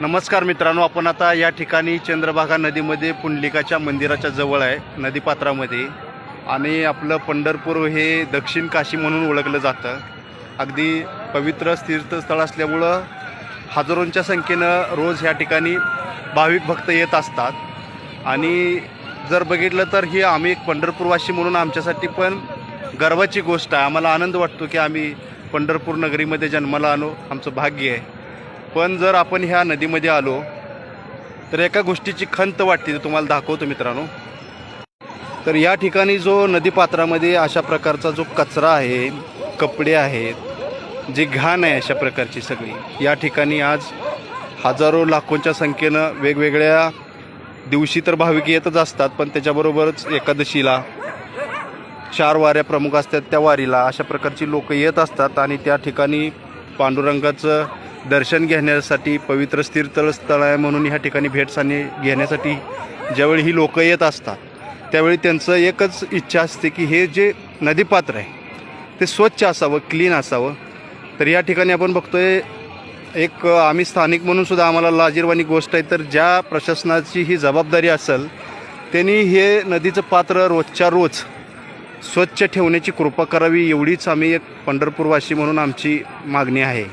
नमस्कार मित्रांनो आपण आता या ठिकाणी चंद्रभागा नदीमध्ये पुंडलिकाच्या मंदिराच्या जवळ आहे नदीपात्रामध्ये. आणि आपलं पंढरपूर हे दक्षिण काशी म्हणून ओळखलं जातं. अगदी पवित्र तीर्थस्थळ असल्यामुळं हजारोंच्या संख्येनं रोज ह्या ठिकाणी भाविक भक्त येत असतात. आणि जर बघितलं तर ही आम्ही एक पंढरपूरवासी म्हणून आमच्यासाठी पण गर्वाची गोष्ट आहे. आम्हाला आनंद वाटतो की आम्ही पंढरपूर नगरीमध्ये जन्माला आलो. आमचं भाग्य आहे. पण जर आपण ह्या नदीमध्ये आलो तर एका गोष्टीची खंत वाटते तुम्हाला दाखवतो मित्रांनो. तर या ठिकाणी जो नदीपात्रामध्ये अशा प्रकारचा जो कचरा आहे कपडे आहेत जी घाण आहे अशा प्रकारची सगळी या ठिकाणी आज हजारो लाखोंच्या संख्येनं वेगवेगळ्या दिवशी तर भाविक येतच असतात पण त्याच्याबरोबरच एकादशीला चार वाऱ्या प्रमुख असतात त्या वारीला अशा प्रकारची लोक येत असतात आणि त्या ठिकाणी पांडुरंगाचं दर्शन घेण्यासाठी पवित्र तीर्थस्थळ स्थळ आहे म्हणून ह्या ठिकाणी भेटसाने घेण्यासाठी ज्यावेळी ही लोक येत असतात त्यावेळी त्यांचं एकच इच्छा असते की हे जे नदीपात्र आहे ते स्वच्छ असावं क्लीन असावं. तर या ठिकाणी आपण बघतोय एक आम्ही स्थानिक म्हणून सुद्धा आम्हाला लाजीरवाणी गोष्ट आहे तर ज्या प्रशासनाची ही जबाबदारी असेल त्यांनी हे नदीचं पात्र रोजच्या रोज स्वच्छ ठेवण्याची कृपा करावी एवढीच आम्ही एक पंढरपूरवासी म्हणून आमची मागणी आहे.